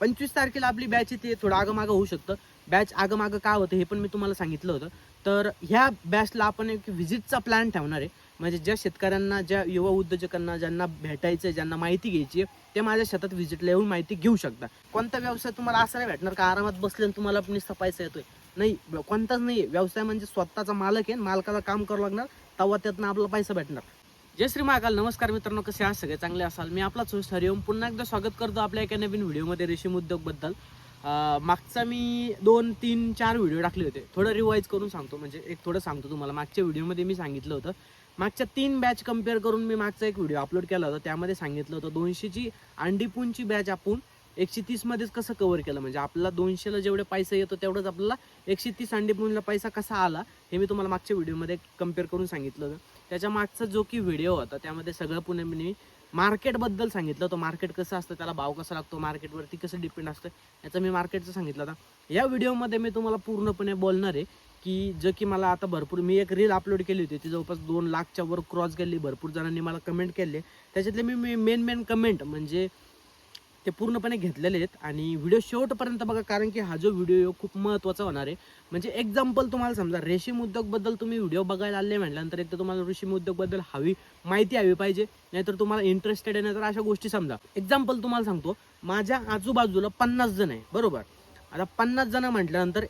पंचवीस तारखेला आपली बॅच येते थोडं आगमागं होऊ शकतं. बॅच आगमागं का होतं हे पण मी तुम्हाला सांगितलं होतं. तर ह्या बॅचला आपण एक व्हिजिटचा प्लॅन ठेवणार आहे. म्हणजे ज्या शेतकऱ्यांना ज्या युवा उद्योजकांना ज्यांना भेटायचं आहे ज्यांना माहिती घ्यायची आहे ते माझ्या शेतात व्हिजिटला येऊन माहिती घेऊ शकता कोणता व्यवसाय तुम्हाला असा नाही भेटणार का आरामात बसले आणि तुम्हाला पण नुसता पैसा येतोय? नाही कोणताच नाही व्यवसाय म्हणजे स्वतःचा मालक आहे आणि मालकाला काम करावं लागणार तेव्हा त्यातनं आपला पैसा भेटणार. जय श्री महाकाल नमस्कार मित्रांनो कसे आहात? सगळे चांगले असाल? मी आपलाच चोस हरिओम पुन्हा एकदा स्वागत करतो आपल्या एका नवीन व्हिडिओमध्ये रेशीम उद्योगबद्दल मागचा मी दोन तीन चार व्हिडिओ टाकले होते. थोडं रिवाईज करून सांगतो. म्हणजे एक थोडं सांगतो तुम्हाला. मागच्या व्हिडिओमध्ये मी सांगितलं होतं. मागच्या तीन बॅच कंपेअर करून मी मागचा एक व्हिडिओ अपलोड केला होता. त्यामध्ये सांगितलं होतं दोनशेची अंडीपूनची बॅच आपण एकशे तीसमध्येच कसं कवर केलं? म्हणजे आपला दोनशेला जेवढे पैसा येतो तेवढंच आपल्याला एकशे तीस अंडीपूनला पैसा कसा आला? हे मी तुम्हाला मागच्या व्हिडिओमध्ये कंपेअर करून सांगितलं होतं. त्याच्या मागचा जो की व्हिडिओ होता त्यामध्ये सगळं पुणे मी मार्केटबद्दल सांगितलं होतं. मार्केट कसं असतं त्याला भाव कसा लागतो मार्केटवरती कसं डिपेंड असतं याचं मी मार्केटचं सांगितलं होतं. या व्हिडिओमध्ये मी तुम्हाला पूर्णपणे बोलणार आहे की जे की मला आता भरपूर मी एक रील अपलोड केली होती. ती जवळपास दोन लाखच्या वर क्रॉस गेली. भरपूर जणांनी मला कमेंट केले. त्याच्यातले मी मेन मेन कमेंट म्हणजे ते पूर्णपणे घेतलेले आहेत. आणि व्हिडिओ शेवटपर्यंत बघा कारण की हा जो व्हिडिओ खूप महत्त्वाचा होणार आहे. म्हणजे एक्झाम्पल तुम्हाला समजा रेशीम उद्योगबद्दल तुम्ही व्हिडिओ बघायला आले म्हटल्यानंतर एक तर तुम्हाला रेशीम उद्योगबद्दल हवी माहिती हवी पाहिजे. नाहीतर तुम्हाला इंटरेस्टेड आहे नाहीतर अशा गोष्टी समजा. एक्झाम्पल तुम्हाला सांगतो. माझ्या आजूबाजूला पन्नास जण आहे बरोबर? आता पन्नास जण म्हटल्यानंतर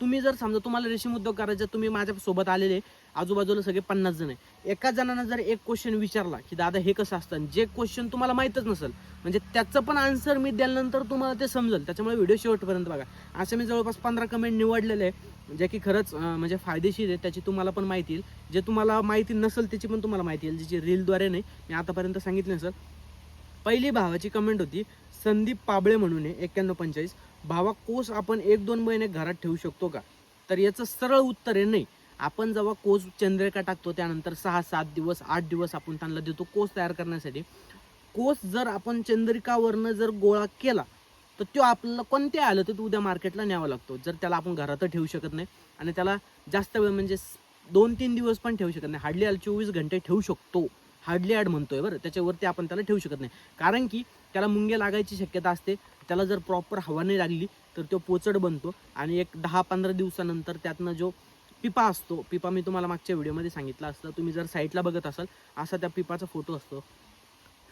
तुम्ही जर समजा तुम्हाला रेशीम उद्योग करायचा तुम्ही माझ्यासोबत आलेले आजूबाजूला सगळे पन्नास जण आहे. एका जणांना जर एक क्वेश्चन विचारला की दादा हे कसं असतं? आणि जे क्वेश्चन तुम्हाला माहीतच नसेल म्हणजे त्याचं पण आन्सर मी दिल्यानंतर तुम्हाला ते समजेल. त्याच्यामुळे व्हिडिओ शेवटपर्यंत बघा. असं मी जवळपास पंधरा कमेंट निवडलेले आहे जे की खरंच म्हणजे फायदेशीर आहे त्याची तुम्हाला पण माहिती येईल. जे तुम्हाला माहिती नसेल त्याची पण तुम्हाला माहिती येईल. ज्याची रीलद्वारे नाही मी आतापर्यंत सांगितले नसेल. पहिली भावाची कमेंट होती संदीप पाबळे म्हणून आहे एक्क्याण्णव पंचेचाळीस. भावा कोस आपण एक दोन महिने घरात ठेवू शकतो का? तर याचं सरळ उत्तर आहे नाही. आपण जेव्हा कोस चंद्रिका टाकतो त्यानंतर सहा सात दिवस आठ दिवस आपण त्यांना देतो कोस तयार करण्यासाठी. कोस जर आपण चंद्रिकावरनं जर गोळा केला तर तो आपल्याला कोणत्या आलं तर तो उद्या मार्केटला न्यावा लागतो? जर त्याला आपण घरात ठेवू शकत नाही आणि त्याला जास्त वेळ म्हणजे दोन तीन दिवस पण ठेवू शकत नाही हार्डली आल चोवीस घंटे ठेवू शकतो. हार्डली ॲड म्हणतोय बरं त्याच्यावरती आपण त्याला ठेवू शकत नाही. कारण की त्याला मुंग्या लागायची शक्यता असते त्याला जर प्रॉपर हवा नाही लागली तर तो पोचड बनतो आणि एक दहा पंधरा दिवसानंतर त्यातनं जो पिपा असतो पिपा मी तुम्हाला मागच्या व्हिडिओमध्ये सांगितला असतं तुम्ही जर साईटला बघत असाल असा त्या पिपाचा फोटो असतो.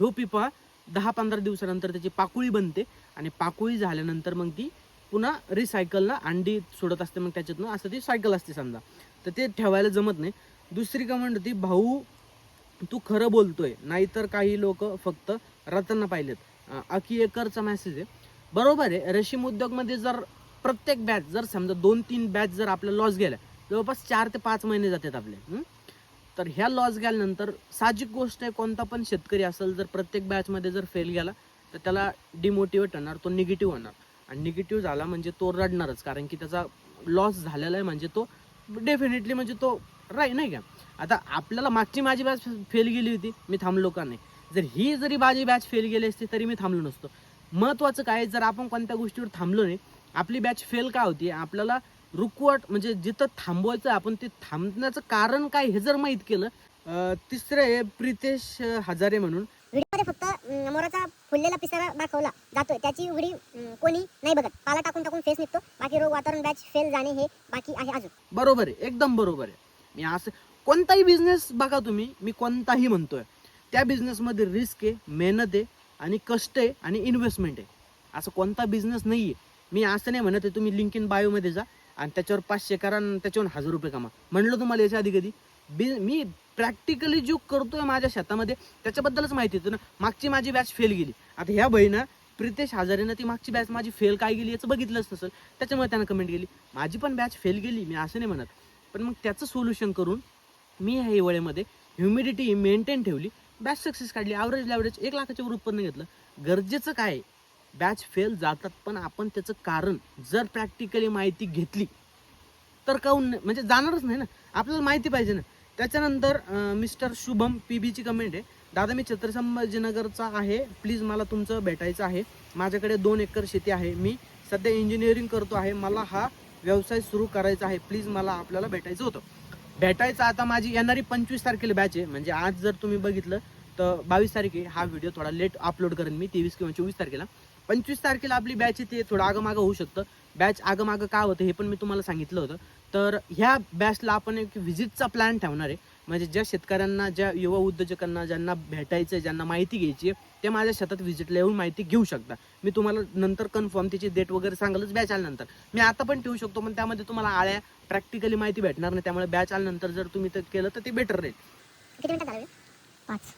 ह्यो पिपा दहा पंधरा दिवसानंतर त्याची पाकोळी बनते आणि पाकोळी झाल्यानंतर मग ती पुन्हा रिसायकलला अंडी सोडत असते मग त्याच्यातनं असं ती सायकल असते समजा. तर ते ठेवायला जमत नाही. दुसरी कमेंट होती भाऊ तू खरं बोलतोय. नाहीतर काही लोक फक्त रत्न पाहिलेत. अकी एकरचा मेसेज आहे. बरोबर आहे रेशीम उद्योगमध्ये जर प्रत्येक बॅच जर समजा दोन तीन बॅच जर आपल्या लॉस गेल्या जवळपास चार ते पाच महिने जातात आपले तर ह्या लॉस गेल्यानंतर साहजिक गोष्ट आहे कोणता पण शेतकरी असेल जर प्रत्येक बॅचमध्ये जर फेल गेला तर त्याला डिमोटिवेट होणार तो निगेटिव्ह होणार. आणि निगेटिव्ह झाला म्हणजे तो रडणारच कारण की त्याचा लॉस झालेला आहे म्हणजे तो डेफिनेटली म्हणजे तो राही नाही का? आता आपल्याला मागची माझी बॅच फेल गेली होती मी थांबलो का नाही? जर ही जरी माझी बॅच फेल गेली असती तरी मी थांबलो नसतो. महत्त्वाचं काय जर आपण कोणत्या गोष्टीवर थांबलो नाही आपली बॅच फेल का होती? आपल्याला रुकवट म्हणजे जिथं थांबवायचं आपण ते थांबण्याचं कारण काय हे जर माहीत केलं तिसरं आहे प्रितेश हजारे म्हणून. मध्ये फक्त मोराचा फुललेला पिसारा दाखवला जातोय. त्याची उघडी कोणी नाही बघत. पाला टाकून टाकून फेस निघतो. बाकी रोग वातावरण बॅच फेल जाणे हे बाकी आहे अजून. बरोबर आहे. एकदम बरोबर आहे. मी असं कोणताही बिझनेस बघा तुम्ही मी कोणताही म्हणतोय त्या बिझनेसमध्ये रिस्क आहे मेहनत आहे आणि कष्ट आहे आणि इन्व्हेस्टमेंट आहे. असं कोणता बिझनेस नाही आहे मी असं नाही म्हणत आहे तुम्ही लिंक इन बायोमध्ये जा आणि त्याच्यावर पाचशे करा आणि त्याच्यावर हजार रुपये कमा. म्हणलं तुम्हाला याच्या आधी कधी? बि मी प्रॅक्टिकली जो करतोय माझ्या शेतामध्ये त्याच्याबद्दलच माहिती येतं ना. मागची माझी बॅच फेल गेली. आता ह्या बहिणं प्रितेश हजारेनं ती मागची बॅच माझी फेल काय गेली याचं बघितलंच नसेल. त्याच्यामुळे त्यानं कमेंट केली माझी पण बॅच फेल गेली. मी असं नाही म्हणत. पण मग त्याचं सोल्युशन करून मी ह्या हिवाळ्यामध्ये ह्युमिडिटी मेंटेन ठेवली. बॅच सक्सेस काढली. ॲव्हरेज लॅव्हरेज एक लाखाच्या वर उत्पन्न घेतलं. गरजेचं काय बॅच फेल जातात पण आपण त्याचं कारण जर प्रॅक्टिकली माहिती घेतली तर काहून म्हणजे जाणारच नाही ना. आपल्याला माहिती पाहिजे ना. त्याच्यानंतर मिस्टर शुभम पी बीची कमेंट आहे. दादा मी छत्रसंभाजीनगरचा आहे. प्लीज मला तुमचं भेटायचं आहे. माझ्याकडे दोन एकर शेती आहे. मी सध्या इंजिनिअरिंग करतो आहे. मला हा व्यवसाय सुरू करायचा आहे. प्लीज मला आपल्याला भेटायचं होतं. भेटायचं आता माझी येणारी पंचवीस तारखेला बॅच आहे. म्हणजे आज जर तुम्ही बघितलं तर बावीस तारखे हा व्हिडिओ थोडा लेट अपलोड करेन मी. तेवीस किंवा चोवीस तारखेला. पंचवीस तारखेला आपली बॅच येते थोडं आगमागं होऊ शकतं. बॅच आगमागं का होतं हे पण मी तुम्हाला सांगितलं होतं. तर ह्या बॅचला आपण एक व्हिजिटचा प्लॅन ठेवणार आहे. म्हणजे ज्या शेतकऱ्यांना ज्या युवा उद्योजकांना ज्यांना भेटायचं आहे ज्यांना माहिती घ्यायची आहे ते माझ्या शेतात व्हिजिटला येऊन माहिती घेऊ शकता मी तुम्हाला नंतर कन्फर्म त्याची डेट वगैरे सांगालच बॅच आल्यानंतर. मी आता पण ठेवू शकतो पण त्यामध्ये तुम्हाला आळ्या प्रॅक्टिकली माहिती भेटणार नाही. त्यामुळे बॅच आल्यानंतर जर तुम्ही ते केलं तर ते बेटर राहील किती मिनिटात झालं पाच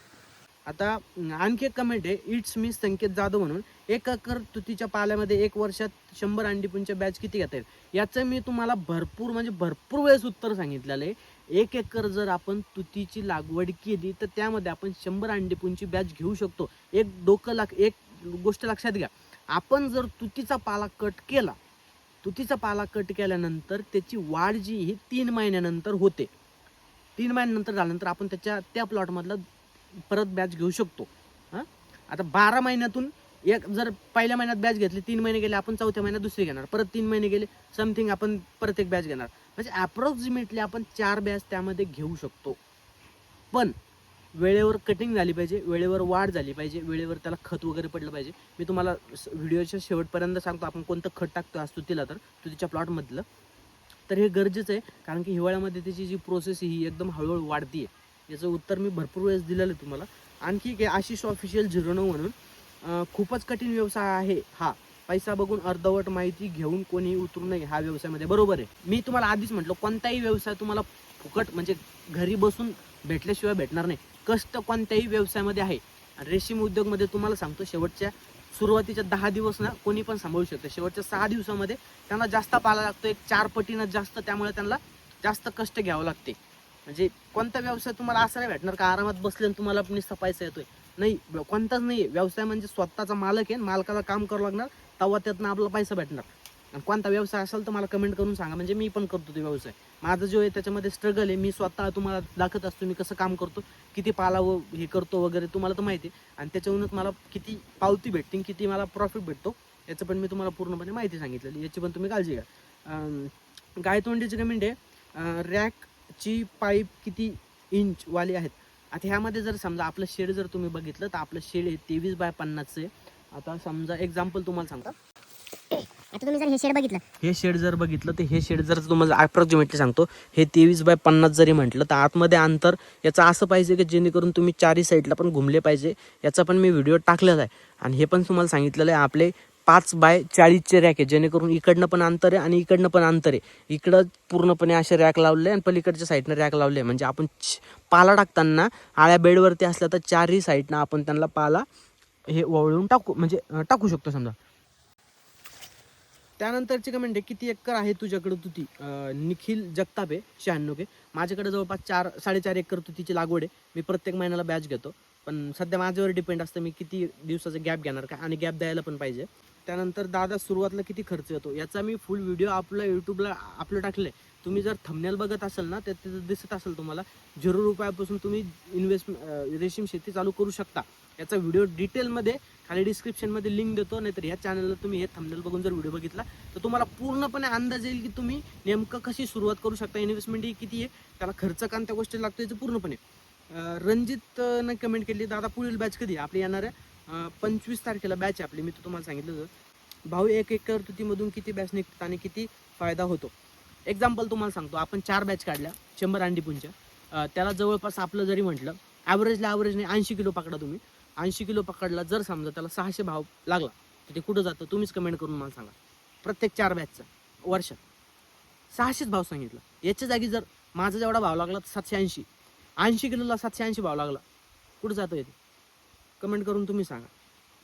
आता आणखी एक कमेंट आहे. इट्स मी संकेत जाधव म्हणून. एक एकर तुतीच्या पाल्यामध्ये एक वर्षात शंभर अंडीपुंच्या बॅच किती घेता येईल? याचं मी तुम्हाला भरपूर म्हणजे भरपूर वेळेस उत्तर सांगितलेलं आहे. एक एकर जर आपण तुतीची लागवड केली तर त्यामध्ये आपण शंभर अंडीपुंची बॅच घेऊ शकतो. एक डोकं लाख एक गोष्ट लक्षात घ्या. आपण जर तुतीचा पाला कट केला तुतीचा पाला कट केल्यानंतर त्याची वाढ जी ही तीन महिन्यानंतर होते. तीन महिन्यानंतर झाल्यानंतर आपण त्याच्या त्या प्लॉटमधला परत बॅच घेऊ शकतो. हां? आता बारा महिन्यातून एक जर पहिल्या महिन्यात बॅच घेतली तीन महिने गेले आपण चौथ्या महिन्यात दुसरी घेणार. परत तीन महिने गेले समथिंग आपण परत एक बॅच घेणार. म्हणजे अप्रॉक्सिमेटली आपण चार बॅच त्यामध्ये घेऊ शकतो. पण वेळेवर कटिंग झाली पाहिजे वेळेवर वाढ झाली पाहिजे वेळेवर त्याला खत वगैरे पडलं पाहिजे. मी तुम्हाला व्हिडिओच्या शेवटपर्यंत सांगतो आपण कोणतं खत टाकतो असतो तिला तर तिच्या प्लॉटमधलं तर हे गरजेचं आहे कारण की हिवाळ्यामध्ये त्याची जी प्रोसेस ही एकदम हळूहळू वाढती आहे याचं उत्तर मी भरपूर वेळेस दिलेलं आहे तुम्हाला. आणखी एक आशिष ऑफिशियल झिरो नऊ म्हणून. खूपच कठीण व्यवसाय आहे हा. पैसा बघून अर्धवट माहिती घेऊन कोणी उतरू नये हा व्यवसायामध्ये. बरोबर आहे. मी तुम्हाला आधीच म्हटलं कोणताही व्यवसाय तुम्हाला फुकट म्हणजे घरी बसून भेटल्याशिवाय भेटणार नाही. कष्ट कोणत्याही व्यवसायामध्ये आहे. आणि रेशीम उद्योगमध्ये तुम्हाला सांगतो शेवटच्या सुरुवातीच्या दहा दिवस ना कोणी पण सांभाळू शकतं. शेवटच्या सहा दिवसामध्ये त्यांना जास्त पाला लागतो. एक चार पटीनं जास्त त्यामुळे त्यांना जास्त कष्ट घ्यावं लागते. म्हणजे कोणता व्यवसाय तुम्हाला असा नाही भेटणार का आरामात बसले आणि तुम्हाला पण नुसता पैसा येतोय? नाही कोणताच नाही. व्यवसाय म्हणजे स्वतःचा मालक आहे आणि मालकाला काम करावं लागणार तेव्हा त्यातनं आपला पैसा भेटणार. आणि कोणता व्यवसाय असेल तर मला कमेंट करून सांगा. म्हणजे मी पण करतो ते व्यवसाय. माझा जो आहे त्याच्यामध्ये स्ट्रगल आहे. मी स्वतः तुम्हाला दाखवत असतो मी कसं काम करतो किती पाला व हे करतो वगैरे तुम्हाला तर माहिती आहे. आणि त्याच्यावरूनच मला किती पावती भेटते किती मला प्रॉफिट भेटतो याचं पण मी तुम्हाला पूर्णपणे माहिती सांगितलेली याची पण तुम्ही काळजी घ्या. गायतोंडीची कमेंट आहे रॅक रॅकची पाईप किती इंच वाली आहेत? आता ह्यामध्ये जर समजा आपलं शेड जर तुम्ही बघितलं तर आपलं शेड आहे तेवीस बाय पन्नासचं आहे. आता समजा एक्झाम्पल तुम्हाला सांगतो. आता तुम्ही जर हे शेड बघितलं. हे शेड जर बघितलं तर हे शेड जर तुम्हाला अप्रॉक्सिमेटली सांगतो हे तेवीस बाय पन्नास जरी म्हटलं तर आतमध्ये अंतर याचं असं पाहिजे की जेणेकरून तुम्ही चारही साईडला पण घुमले पाहिजे. याचा पण मी व्हिडिओ टाकलेला आहे. आणि हे पण तुम्हाला सांगितलेलं आहे आपले पाच बाय चाळीसचे रॅक आहे. जेणेकरून इकडनं पण अंतर आहे आणि इकडनं पण अंतर आहे. इकडं पूर्णपणे असे रॅक लावले आणि पलीकडच्या साईडनं रॅक लावले म्हणजे आपण पाला टाकताना आळ्या बेडवरती असल्या तर चारही साईडनं आपण त्यांना पाला हे वळून टाकू म्हणजे टाकू शकतो समजा. त्यानंतरची कमेंट आहे किती एकर आहे तुझ्याकडे तुती? निखिल जगताप आहे शहाण्णव के. माझ्याकडे जवळपास चार साडेचार एकर तुतीची लागवड आहे. मी प्रत्येक महिन्याला बॅच घेतो. पण सध्या माझ्यावर डिपेंड असतं मी किती दिवसाचं गॅप घेणार का? आणि गॅप द्यायला पण पाहिजे. त्यानंतर दादा सुरुवातीला किती खर्च येतो? याचा मी फुल व्हिडिओ आपला यूट्यूबला अपलोड टाकले तुम्ही जर थंबनेल बघत असाल ना तर तिथं दिसत असेल तुम्हाला झिरो रुपयापासून तुम्ही इन्व्हेस्ट रेशीम शेती चालू करू शकता. याचा व्हिडिओ डिटेलमध्ये खाली डिस्क्रिप्शनमध्ये लिंक देतो नाहीतर ह्या चॅनलला तुम्ही हे थंबनेल बघून जर व्हिडिओ बघितला तर तुम्हाला पूर्णपणे अंदाज येईल की तुम्ही नेमकं कशी सुरुवात करू शकता. इन्व्हेस्टमेंट ही किती आहे त्याला खर्च कोणत्या गोष्टी लागतो याचं पूर्णपणे. रणजितनं कमेंट केली दादा पुढील बॅच कधी आपली येणार आहे. पंचवीस तारखेला बॅच आहे आपली. मी तर तुम्हाला सांगितलं होतं. भाऊ एक एक तुतीमधून किती बॅच निघतात आणि किती फायदा होतो? एक्झाम्पल तुम्हाला सांगतो. आपण चार बॅच काढल्या शंभर अंडीपूंच्या त्याला जवळपास आपलं जरी म्हटलं ॲव्हरेजला ॲव्हरेजने ऐंशी किलो पकडा तुम्ही. ऐंशी किलो पकडला जर समजा त्याला सहाशे भाव लागला तर ते कुठं जातं? तुम्हीच कमेंट करून मला सांगा. प्रत्येक चार बॅचचा वर्षात. सहाशेच भाव सांगितला. याच्या जागी जर माझा जेवढा भाव लागला तर सातशे ऐंशी. ऐंशी किलोला सातशे ऐंशी भाव लागला. कुठं जातो येते कमेंट करून तुम्ही सांगा.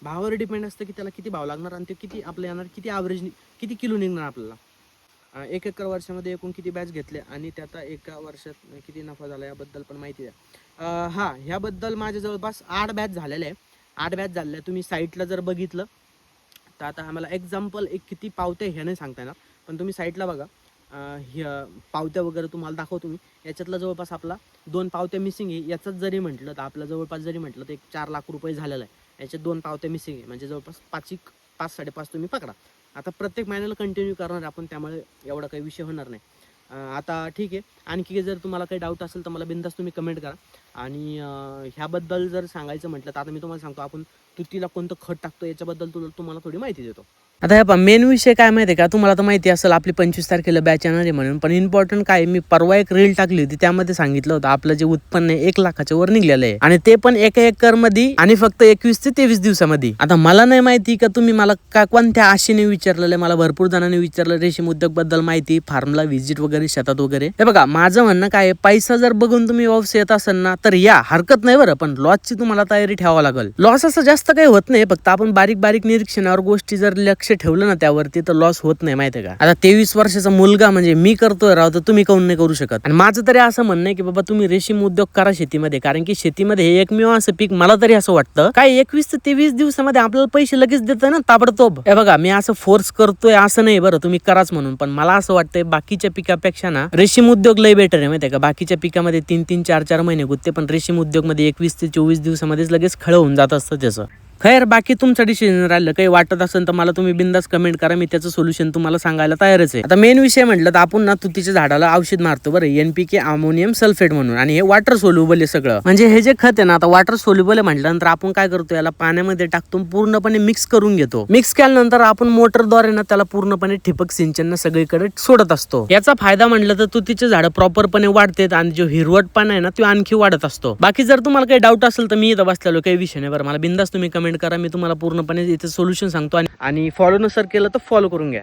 भावावर डिपेंड असतं की त्याला किती भाव लागणार आणि ते किती आपल्या येणार किती ॲव्हरेज किती किलो निघणार आपल्याला. एक एकर वर्षामध्ये एकूण किती बॅच घेतले आणि त्याचा एका वर्षात किती नफा झाला याबद्दल पण माहिती द्या. हां हा ह्याबद्दल माझ्या जवळपास आठ बॅच झालेले आहे आठ बॅच झालेल्या आहे. तुम्ही साईटला जर बघितलं तर आता आम्हाला एक्झाम्पल एक किती पावते हे नाही सांगता येणार. पण तुम्ही साईटला बघा. ह्या पावत्या वगैरे तुम्हाला दाखवतो मी. याच्यातला जवळपास आपला दोन पावत्या मिसिंग आहे. याचाच जरी म्हटलं तर आपलं जवळपास जरी म्हटलं तर एक चार लाख रुपये झालेला आहे. याच्यात दोन पावत्या मिसिंग आहे. म्हणजे जवळपास पाच एक पाच साडेपाच तुम्ही पकडा. आता प्रत्येक महिन्याला कंटिन्यू करणार आहे आपण त्यामुळे एवढा काही विषय होणार नाही. आता ठीक आहे. आणखी जर तुम्हाला काही डाऊट असेल तर मला बिंदास तुम्ही कमेंट करा. आणि ह्याबद्दल जर सांगायचं म्हटलं तर आता मी तुम्हाला सांगतो आपण तुतीला कोणतं खत टाकतो याच्याबद्दल तुला तुम्हाला थोडी माहिती देतो. आता हे मेन विषय काय माहिती आहे का? तुम्हाला तर माहिती असेल आपली पंचवीस तारखेला बॅच येणार आहे म्हणून. पण इम्पॉर्टंट काय मी परवा एक रील टाकली होती त्यामध्ये सांगितलं होतं आपलं जे उत्पन्न आहे एक लाखाच्या वर निघलेलं आहे. आणि ते पण एका एकरमध्ये आणि फक्त एकवीस ते तेवीस दिवसामध्ये. आता मला नाही माहिती का तुम्ही मला का कोणत्या आशेने विचारलेलं मला भरपूर जणांनी विचारलं रेशीम उद्योगबद्दल माहिती फार्मला व्हिजिट वगैरे शेतात वगैरे. हे बघा माझं म्हणणं काय पैसा जर बघून तुम्ही व्यवसाय येत असाल ना तर या हरकत नाही बरं पण लॉसची तुम्हाला तयारी ठेवावं लागेल. लॉस असं जास्त काही होत नाही फक्त आपण बारीक बारीक निरीक्षणावर गोष्टी जर लक्ष ठेवलं ना त्यावरती तर लॉस होत नाही माहिती का? आता तेवीस वर्षाचा मुलगा म्हणजे मी करतोय राव तर तुम्ही काऊन नाही करू शकत? आणि माझं तरी असं म्हणणं आहे की बाबा तुम्ही रेशीम उद्योग करा शेतीमध्ये कारण की शेतीमध्ये हे एकमेव असं पीक मला तरी असं वाटतं. काय एकवीस ते तेवीस दिवसामध्ये आपल्याला पैसे लगेच देतं ना ताबडतोब? हे बघा मी असं फोर्स करतोय असं नाही बरं तुम्ही कराच म्हणून. पण मला असं वाटतंय बाकीच्या पिकापेक्षा ना रेशीम उद्योग लय बेटर आहे माहिती आहे का? बाकीच्या पिकामध्ये तीन तीन चार चार महिने गुत्ते पण रेशीम उद्योगमध्ये एकवीस ते चोवीस दिवसामध्येच लगेच खळ होऊन जात असतं त्याचं. खैर बाकी तुमचं डिसिजन राहिलं. काही वाटत असेल तर मला तुम्ही बिंदास कमेंट करा. मी त्याचं सोल्युशन तुम्हाला सांगायला तयारच आहे. आता मेन विषय म्हटलं तर आपण ना तुतीच्या झाडाला औषध मारतो बरं. एनपीके अमोनियम सल्फेट म्हणून. आणि हे वॉटर सोल्युबल आहे सगळं. म्हणजे हे जे खत आहे ना आता वॉटर सोल्युबल आहे म्हटल्यानंतर आपण काय करतो याला पाण्यामध्ये टाकतो पूर्णपणे मिक्स करून घेतो. मिक्स केल्यानंतर आपण मोटरद्वारे ना त्याला पूर्णपणे ठिबक सिंचन सगळीकडे सोडत असतो. याचा फायदा म्हटलं तर तुतीचे झाडं प्रॉपरपणे वाढतात आणि जो हिरवटपणा आहे ना तो आणखी वाढत असतो. बाकी जर तुम्हाला काही डाऊट असेल तर मी इथं बसलेलो काही विषय नाही बरं. मला बिंदास तुम्ही कमेंट करा. मी तुम्हाला पूर्णपणे इथे सोल्युशन सांगतो. आणि- आणि फॉलो नसर केलं तर फॉलो करून घ्या.